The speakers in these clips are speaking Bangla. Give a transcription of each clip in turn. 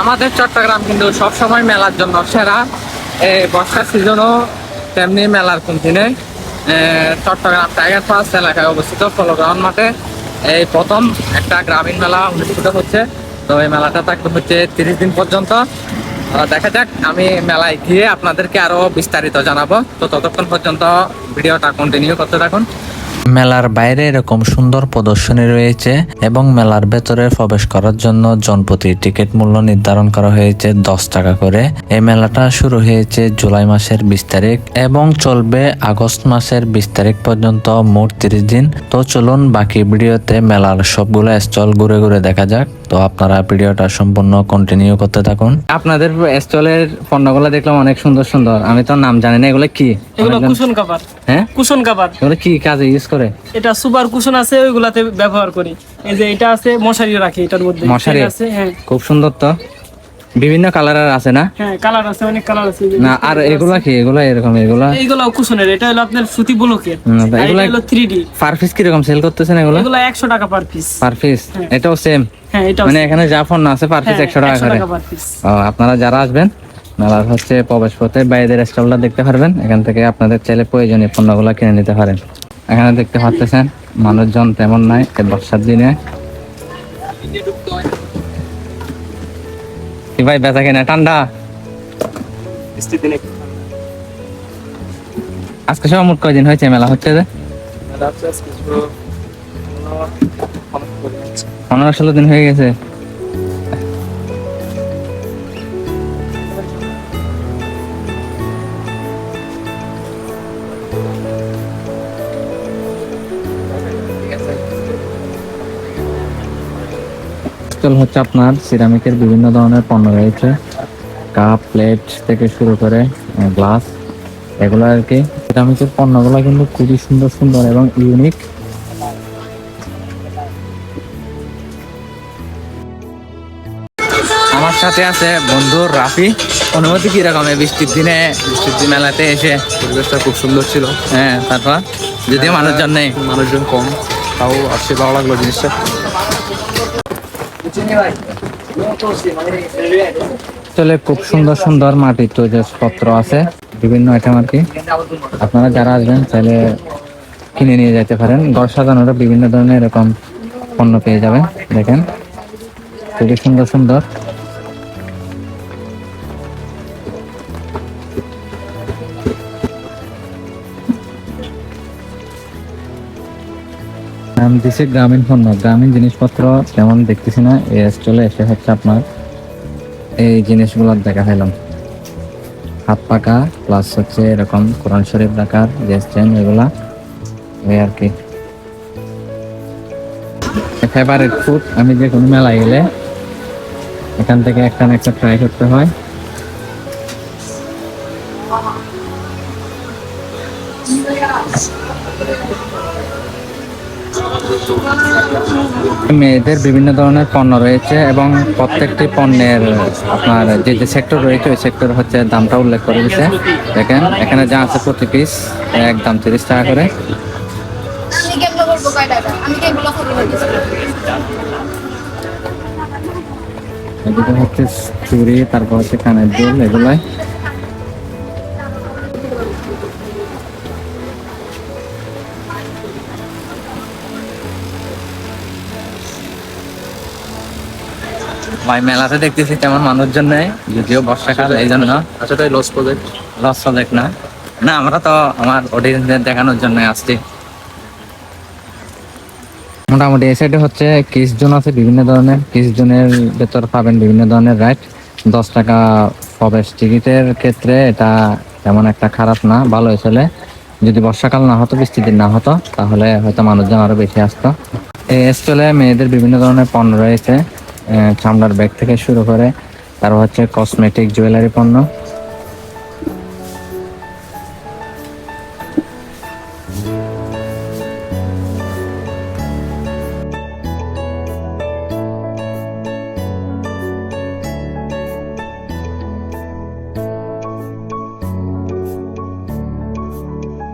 আমাদের চট্টগ্রাম কিন্তু সবসময় মেলার জন্য সেরা। এই বর্ষার সিজনও তেমনি মেলার কোন দিনে। চট্টগ্রাম টাইগার পাস এলাকায় অবস্থিত ফলগ্রাউন্ড মাঠে এই প্রথম একটা গ্রামীণ মেলা অনুষ্ঠিত হচ্ছে। তো এই মেলাটা থাকবে হচ্ছে তিরিশ দিন পর্যন্ত। দেখা যাক, আমি মেলায় গিয়ে আপনাদেরকে আরও বিস্তারিত জানাব। তো ততক্ষণ পর্যন্ত ভিডিওটা কন্টিনিউ করতে থাকুন। মেলার বাইরে এরকম সুন্দর প্রদর্শনী রয়েছে এবং মেলার ভেতরে প্রবেশ করার জন্য জনপ্রতি টিকিট মূল্য নির্ধারণ করা হয়েছে দশ টাকা করে। এই মেলাটা শুরু হয়েছে জুলাই মাসের বিশ তারিখ এবং চলবে আগস্ট মাসের বিশ তারিখ পর্যন্ত মোট তিরিশ দিন। তো চলুন বাকি ভিডিওতে মেলার সবগুলো স্টল ঘুরে ঘুরে দেখা যাক। তো আপনারা ভিডিওটা সম্পূর্ণ কন্টিনিউ করতে থাকুন। আপনাদের স্টলের পণ্যগুলো দেখলাম অনেক সুন্দর সুন্দর। আমি তো নাম জানি না এগুলো কি? এগুলো কুশন হ্যাঁ? কুশন কাভার এগুলো কি কাজে ইউজ করে এটা সুপার কুশন আছে ওইগুলাতে ব্যবহার করি। এই যে এটা আছে মশারিও রাখি এটার মধ্যে। মশারি? আছে হ্যাঁ। খুব সুন্দর তো। বিভিন্ন আছে না? হ্যাঁ কালার আছে অনেক কালার আছে। না আর এগুলা কি? এগুলা এরকম এগুলা? এইগুলো কুশনের এটা হলো আপনার সুতি ব্লকের এগুলা- হলো থ্রি ডি পার পিস কীরকম সেল করতেছেন এগুলো? এগুলো একশো টাকা পার পিস পার পিস এটাও সেম হ্যাঁ এটা মানে এখানে যা পণ্য আছে পার পিস একশো টাকা করে। আপনারা যারা আসবেন মেলার হচ্ছে প্রবেশ পথে বাইরের স্টলটা দেখতে পারবেন। এখান থেকে আপনাদের চাইলে প্রয়োজনীয় পণ্যগুলো কিনে নিতে পারেন। এখানে দেখতে পাচ্ছেন মানুষজন তেমন নাই এই বর্ষার দিনে। কি ভাই বেচা কিনা? ঠান্ডা? আজকে সব মোট কয়দিন হয়েছে মেলা? হচ্ছে যে? পনেরো ষোলো দিন হয়ে গেছে। স্টল হচ্ছে আপনার সিরামিকের বিভিন্ন ধরনের পণ্য রয়েছে। কাপ প্লেট থেকে শুরু করে গ্লাস এগুলো আর কি। সিরামিকের পণ্যগুলো কিন্তু খুবই সুন্দর সুন্দর এবং ইউনিক আমার সাথে আছে বন্ধু রাফি। অনুমতি কীরকম এই বৃষ্টির দিনে? বৃষ্টির দিন মেলাতে এসে পরিবেশটা খুব সুন্দর ছিল। হ্যাঁ তারপর? যদিও মানুষজন নেই। মানুষজন কম তাও আসছে ভালো লাগল জিনিসটা। আসলে খুব সুন্দর সুন্দর মাটির পত্র আছে, বিভিন্ন আইটেম আর কি। আপনারা যারা আসবেন, চাইলে কিনে নিয়ে যেতে পারেন। ঘর সাজানোর বিভিন্ন ধরনের এরকম পণ্য পেয়ে যাবেন, দেখেন। খুবই সুন্দর সুন্দর। নাম দিছে গ্রামীণ পণ্য। গ্রামীণ জিনিসপত্র তেমন দেখতেছি না, এই স্টলে এসে হচ্ছে আপনার এই জিনিসগুলো দেখা পেলাম। হাত পাকা প্লাস হচ্ছে এরকম কোরআন শরীফ রাখার গ্যাস চেন এগুলা, এই আর কি। ফেভারিট ফুড আমি যে কোনো মেলায় গেলে এখান থেকে একটা না একটা ট্রাই করতে হয়। মেয়েদের বিভিন্ন ধরনের পণ্য রয়েছে এবং প্রত্যেকটি পণ্যের আপনার যে যে সেক্টর রয়েছে ওই সেক্টর হচ্ছে দামটা উল্লেখ করে দিচ্ছে দেখেন এখানে যা আছে প্রতি পিস এক দাম তিরিশ টাকা করে। এদিকে হচ্ছে চুড়ি তারপর হচ্ছে কানের দুল এগুলাই। ভাই মেলাতে দেখতেছি তেমন মানুষজন নেই যদিও বর্ষাকাল এই জন্য। আচ্ছা তাই লস প্রজেক্ট লস দেখ না। না আমরা তো আমার অডিয়েন্সদের দেখানোর জন্য আসছি। মোটামুটি এই সাইডে হচ্ছে কিস জোন আছে বিভিন্ন ধরনের। কিস জোনের ভেতর পাবেন বিভিন্ন ধরনের রাইড দশ টাকা প্রবেশ টিকিটের ক্ষেত্রে এটা তেমন একটা খারাপ না ভালো হয়েছিল যদি বর্ষাকাল না হতো বৃষ্টির দিন না হতো তাহলে হয়তো মানুষজন আরও বেশি আসতো। এই স্টলে মেয়েদের বিভিন্ন ধরনের পণ্য রয়েছে। চামড়ার ব্যাগ থেকে শুরু করে, তারপর হচ্ছে কসমেটিক জুয়েলারি পণ্য।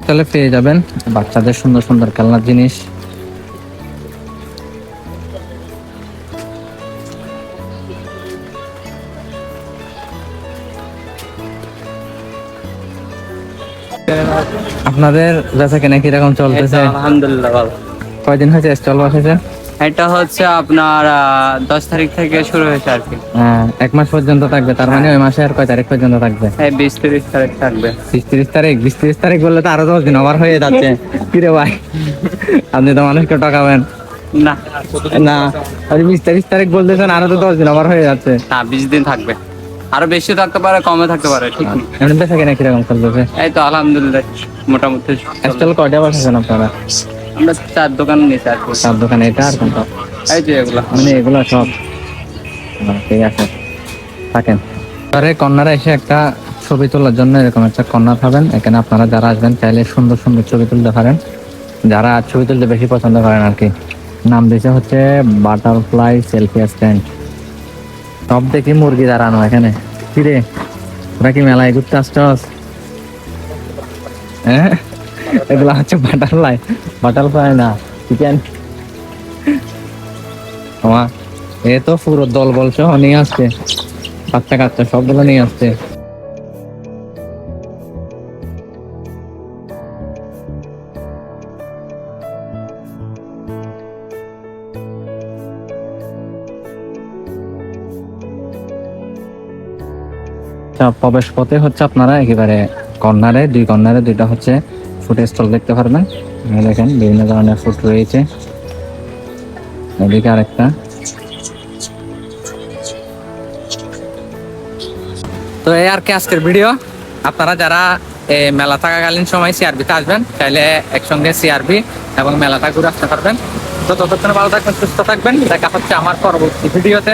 তাহলে পেয়ে যাবেন বাচ্চাদের সুন্দর সুন্দর খেলনার জিনিস। আপনাদের বেচা কেনা কীরকম চলতেছে? আলহামদুলিল্লাহ ভালো। কয়দিন হয়েছে স্টল বসেছে এটা হচ্ছে আপনার দশ তারিখ থেকে শুরু হয়েছে আর কি। হ্যাঁ, এক মাস পর্যন্ত থাকবে তার মানে ওই মাসের কয় তারিখ পর্যন্ত থাকবে? এই বিশ তিরিশ তারিখ থাকবে। বিশ তিরিশ তারিখ বিশ তিরিশ তারিখ বললে তো আরও দশ দিন ওভার হয়ে যাচ্ছে। কিরে ভাই? আপনি তো মানুষকে টাকাবেন না। না আরে বিশ তিরিশ তারিখ বলতেছেন আরও তো দশ দিন ওভার হয়ে যাচ্ছে। না বিশ দিন থাকবে। আরও বেশি থাকতে পারে কমে থাকতে পারে ঠিক নেই এমনি বেচা কেনা কীরকম চলতেছে এই তো আলহামদুলিল্লাহ মোটামুটি স্টল কয়টা বসেছেন আপনারা? আমরা চার দোকান নিয়েছি আর চার দোকানে এটা আর কোনটা? এই যে এগুলো। মানে এগুলো সব। ঠিক আছে। থাকেন। পরে কন্যারা এসে একটা ছবি তোলার জন্য এরকম একটা কন্যা পাবেন এখানে আপনারা যারা আসবেন চাইলে সুন্দর সুন্দর ছবি তুলতে পারেন। যারা ছবি তুলতে বেশি পছন্দ করেন আর কি। নাম দিয়েছে হচ্ছে বাটারফ্লাই সেলফি স্ট্যান্ড সব দেখি মুরগি দাঁড়ানো এখানে। কিরে ওরা কি মেলায় ঘুরতে আসছস? হ্যাঁ? এগুলো হচ্ছে বাটারফ্লাই বাটারফ্লাই না, চিকেন। এ তো পুরো দল বল নিয়ে আসছে। বাচ্চা কাচ্চা সবগুলো নিয়ে আসছে। প্রবেশ পথে হচ্ছে আপনারা একেবারে কর্নারে, দুই কর্নারে, দুইটা হচ্ছে ফুড স্টল দেখতে পারবেন। দেখেন, বিভিন্ন ধরনের ফুড রয়েছে। এদিকে আরেকটা। তো এই আর কি আজকের ভিডিও। আপনারা যারা এই মেলা থাকাকালীন সময় সিআরবিতে আসবেন, চাইলে একসঙ্গে সিআরবি এবং মেলাটা ঘুরে আসতে পারবেন। তো ততক্ষণে ভালো থাকবেন, সুস্থ থাকবেন। দেখা হচ্ছে আমার পরবর্তী ভিডিওতে।